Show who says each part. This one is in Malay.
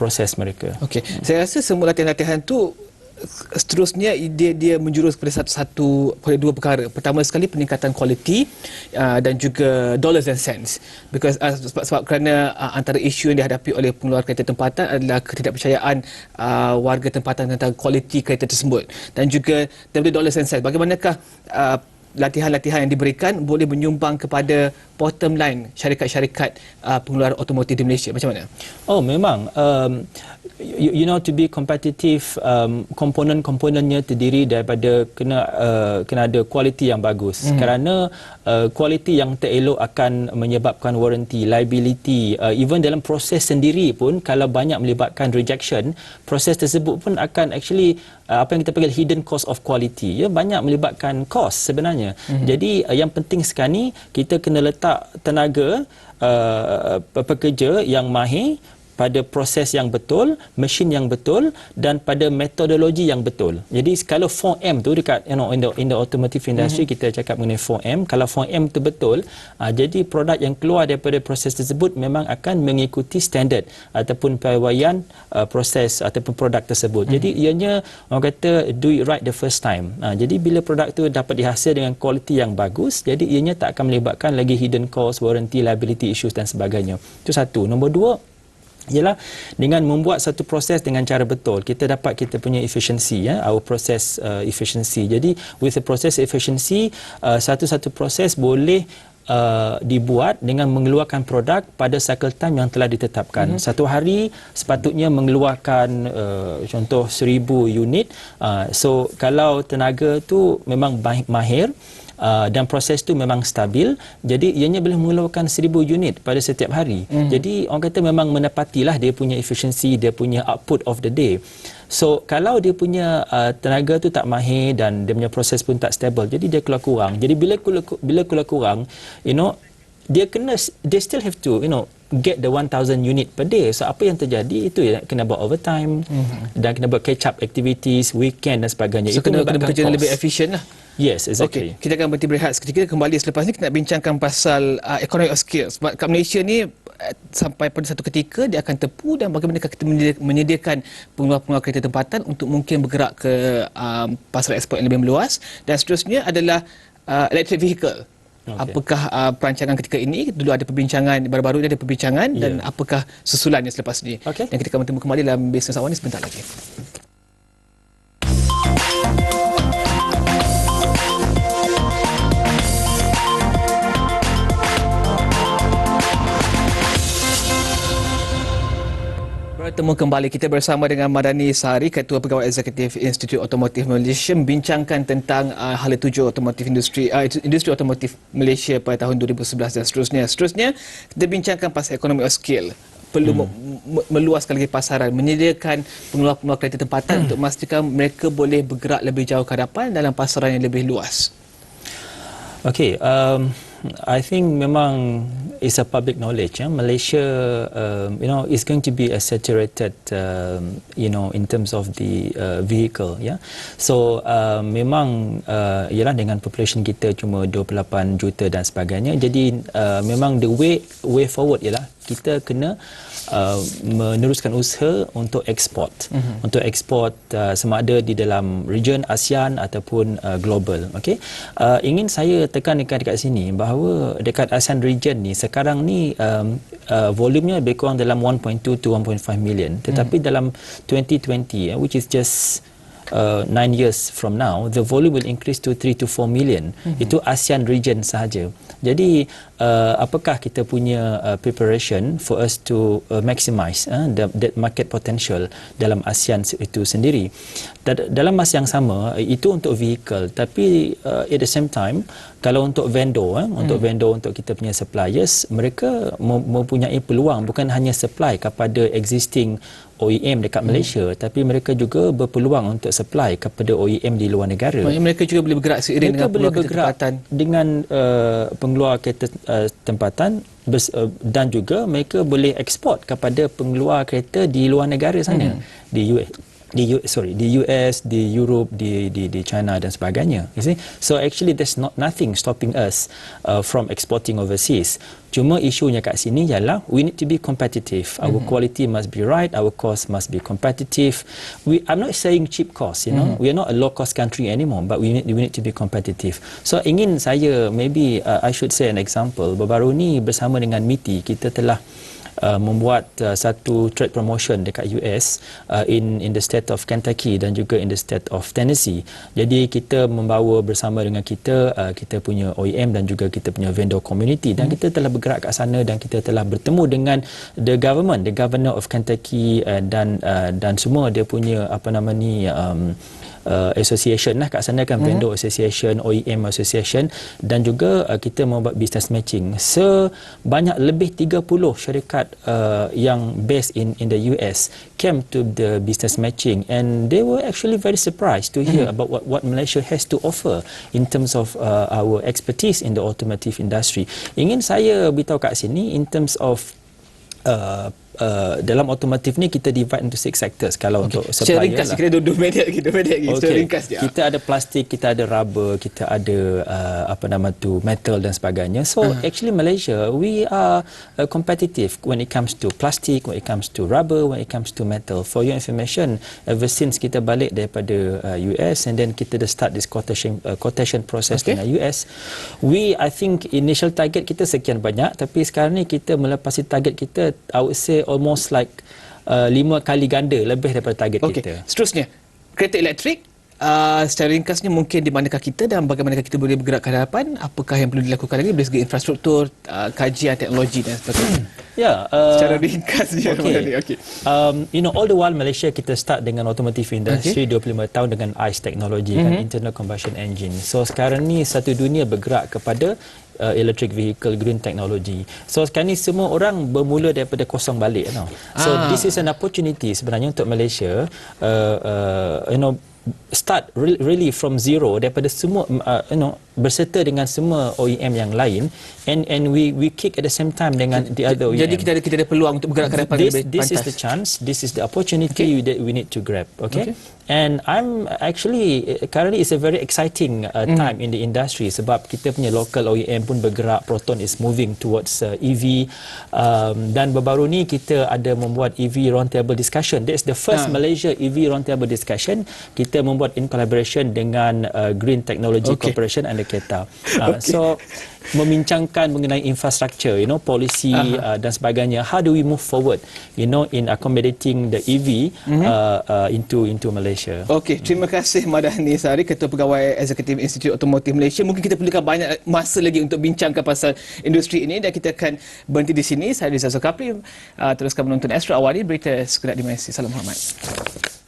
Speaker 1: proses mereka.
Speaker 2: Okey, hmm. saya rasa semua latihan-latihan tu seterusnya dia dia menjurus kepada satu satu pada dua perkara. Pertama sekali peningkatan kualiti uh, dan juga dollars and cents. Because uh, sebab, sebab kerana uh, antara isu yang dihadapi oleh pengeluar kereta tempatan adalah ketidakpercayaan uh, warga tempatan tentang kualiti kereta tersebut dan juga daripada dollars and cents. Bagaimanakah uh, latihan-latihan yang diberikan boleh menyumbang kepada bottom line syarikat-syarikat uh, pengeluar otomotif di Malaysia macam mana?
Speaker 1: Oh memang um, you, you know to be competitive um, komponen-komponennya terdiri daripada kena uh, kena ada kualiti yang bagus mm. kerana uh, kualiti yang terelok akan menyebabkan warranty liability uh, even dalam proses sendiri pun kalau banyak melibatkan rejection proses tersebut pun akan actually uh, apa yang kita panggil hidden cost of quality ya banyak melibatkan cost sebenarnya mm. jadi uh, yang penting sekarang ni kita kena letak tenaga uh, pekerja yang mahir pada proses yang betul, mesin yang betul dan pada metodologi yang betul. Jadi kalau 4M tu dekat you know in the in the automotive industry mm-hmm. kita cakap mengenai 4M, kalau 4M tu betul, uh, jadi produk yang keluar daripada proses tersebut memang akan mengikuti standard ataupun piawaian uh, proses ataupun produk tersebut. Mm-hmm. Jadi ianya orang kata do it right the first time. Uh, jadi bila produk tu dapat dihasil dengan kualiti yang bagus, jadi ianya tak akan melibatkan lagi hidden cost, warranty, liability issues dan sebagainya. Itu satu. Nombor dua, ialah dengan membuat satu proses dengan cara betul kita dapat kita punya efficiency ya our process uh, efficiency jadi with the process efficiency uh, satu-satu proses boleh Uh, dibuat dengan mengeluarkan produk pada cycle time yang telah ditetapkan. Mm-hmm. Satu hari sepatutnya mengeluarkan uh, contoh seribu unit. Uh, so kalau tenaga tu memang mahir, uh, dan proses tu memang stabil. Jadi ianya boleh mengeluarkan 1000 unit pada setiap hari. Mm. jadi orang kata memang menepatilah dia punya efficiency dia punya output of the day. So kalau dia punya uh, tenaga tu tak mahir dan dia punya proses pun tak stable jadi dia keluar kurang. Jadi bila keluar, bila keluar kurang you know dia kena they still have to you know get the 1000 unit per day. So apa yang terjadi itu ya kena buat overtime mm-hmm. dan kena buat catch up activities weekend dan sebagainya.
Speaker 2: So, itu kena, kena bekerja lebih efisien lah
Speaker 1: Yes, exactly.
Speaker 2: Okay. Kita akan berhenti berehat seketika kembali selepas ni kita nak bincangkan pasal uh, economy of scale. Sebab kat Malaysia ni uh, sampai pada satu ketika dia akan tepu dan bagaimana kita menyediakan pengeluar-pengeluar kereta tempatan untuk mungkin bergerak ke um, pasar ekspor yang lebih meluas dan seterusnya adalah uh, electric vehicle. Okay. Apakah uh, perancangan ketika ini? Dulu ada perbincangan, baru-baru ini ada perbincangan yeah. dan apakah susulannya selepas ini? Okay. Dan kita akan bertemu kembali dalam Business Hour ini sebentar lagi. Bertemu kembali kita bersama dengan Madani Sari, Ketua Pegawai Eksekutif Institut Otomotif Malaysia membincangkan tentang uh, hala tuju otomotif industri uh, industri otomotif Malaysia pada tahun 2011 dan seterusnya. Seterusnya kita bincangkan pasal ekonomi of scale perlu hmm. meluaskan lagi pasaran menyediakan pengeluar-pengeluar kereta tempatan hmm. untuk memastikan mereka boleh bergerak lebih jauh ke hadapan dalam pasaran yang lebih luas.
Speaker 1: Okey, um, I think memang is a public knowledge. Ya. Malaysia, um, you know, is going to be a saturated, um, you know, in terms of the uh, vehicle. Ya. So uh, memang uh, ialah dengan population kita cuma 28 juta dan sebagainya. Jadi uh, memang the way way forward ialah kita kena uh, meneruskan usaha untuk ekspor mm-hmm. untuk ekspor uh, sama ada di dalam region ASEAN ataupun uh, global okey uh, ingin saya tekan dekat dekat sini bahawa dekat ASEAN region ni sekarang ni um, uh, volumenya lebih kurang dalam 1.2 to 1.5 million tetapi mm-hmm. dalam 2020 uh, which is just uh, nine years from now, the volume will increase to 3 to 4 million. Mm-hmm. Itu ASEAN region sahaja. Jadi, uh, apakah kita punya uh, preparation for us to uh, maximize uh, the, the market potential dalam ASEAN itu sendiri? Dalam masa yang sama, itu untuk vehicle. Tapi, uh, at the same time, kalau untuk vendor, uh, untuk mm. vendor, untuk kita punya suppliers, mereka mempunyai peluang bukan hanya supply kepada existing OEM dekat hmm. Malaysia hmm. tapi mereka juga berpeluang untuk supply kepada OEM di luar negara.
Speaker 2: Maksudnya mereka juga boleh bergerak seiring
Speaker 1: mereka
Speaker 2: dengan
Speaker 1: boleh bergerak
Speaker 2: tempatan.
Speaker 1: dengan uh, pengeluar kereta uh, tempatan uh, dan juga mereka boleh ekspor kepada pengeluar kereta di luar negara sana hmm. di US di U, sorry di US di Europe di di di China dan sebagainya you see? So actually there's not nothing stopping us uh, from exporting overseas. Cuma isunya kat sini ialah we need to be competitive. Our mm-hmm. quality must be right our cost must be competitive. We i'm not saying cheap cost you know? Mm-hmm. we are not a low cost country anymore but we need we need to be competitive. So ingin saya maybe uh, i should say an example. Baru-baru ni bersama dengan MITI kita telah uh, membuat uh, satu trade promotion dekat US uh, in in the state of Kentucky dan juga in the state of Tennessee. Jadi kita membawa bersama dengan kita uh, kita punya OEM dan juga kita punya vendor community dan hmm. kita telah bergerak kat sana dan kita telah bertemu dengan the government, the governor of Kentucky uh, dan uh, dan semua dia punya apa nama ni um, uh, association lah. Kat sana kan mm-hmm. vendor association OEM association. Dan juga uh, kita membuat business matching. Sebanyak lebih 30 syarikat uh, yang based in in the US came to the business matching. And they were actually very surprised to hear mm-hmm. about what what Malaysia has to offer in terms of uh, our expertise in the automotive industry. Ingin saya beritahu kat sini in terms of uh, uh, dalam otomotif ni kita divide into six sectors kalau okay. untuk supplier
Speaker 2: Secara ringkas, lah. kira dua minit lagi, dua minit lagi. Okay. ringkas je.
Speaker 1: Kita ada plastik, kita ada rubber, kita ada uh, apa nama tu metal dan sebagainya. So uh-huh. actually Malaysia, we are uh, competitive when it comes to plastic, when it comes to rubber, when it comes to metal. For your information, ever since kita balik daripada uh, US and then kita dah start this quotation uh, quotation process okay. dengan US, we I think initial target kita sekian banyak tapi sekarang ni kita melepasi target kita I would say almost like uh, lima kali ganda lebih daripada target okay. kita.
Speaker 2: Seterusnya, kereta elektrik uh, secara ringkasnya mungkin di manakah kita dan bagaimana kita boleh bergerak ke hadapan? Apakah yang perlu dilakukan lagi dari segi infrastruktur, uh, kajian teknologi dan sebagainya?
Speaker 1: Ya, yeah, uh,
Speaker 2: secara ringkas je.
Speaker 1: Okay. okay. Um, you know, all the while Malaysia kita start dengan automotive industry okay. 25 tahun dengan ICE teknologi mm-hmm. kan internal combustion engine. So sekarang ni satu dunia bergerak kepada uh, electric vehicle green technology. So sekarang ni semua orang bermula daripada kosong balik you know. So ah. this is an opportunity sebenarnya untuk Malaysia uh, uh, you know start really from zero daripada semua uh, you know berserta dengan semua OEM yang lain and and we we kick at the same time dengan the other OEM.
Speaker 2: Jadi kita ada kita ada peluang untuk bergerak ke depan
Speaker 1: this, this is the chance, this is the opportunity okay. that we need to grab, okay? okay. And I'm actually currently it's a very exciting uh, mm. time mm. in the industry sebab kita punya local OEM pun bergerak Proton is moving towards uh, EV um, dan baru-baru ni kita ada membuat EV roundtable discussion. That's the first uh. Malaysia EV roundtable discussion. Kita membuat in collaboration dengan uh, Green Technology okay. Corporation and the KETA. Uh, okay. So membincangkan mengenai infrastruktur, you know, polisi uh, dan sebagainya. How do we move forward, you know, in accommodating the EV mm-hmm. uh, uh, into into Malaysia?
Speaker 2: Okey, terima kasih Madani Sari, Ketua Pegawai Eksekutif Institut Otomotif Malaysia. Mungkin kita perlukan banyak masa lagi untuk bincangkan pasal industri ini dan kita akan berhenti di sini. Saya Rizal Sokapri, uh, teruskan menonton Astro Awali, berita segera di Malaysia. Salam hormat.